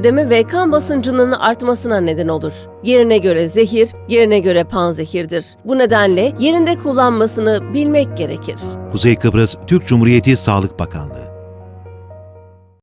ödeme ve kan basıncının artmasına neden olur. Yerine göre zehir, yerine göre panzehirdir. Bu nedenle yerinde kullanmasını bilmek gerekir. Kuzey Kıbrıs Türk Cumhuriyeti Sağlık Bakanlığı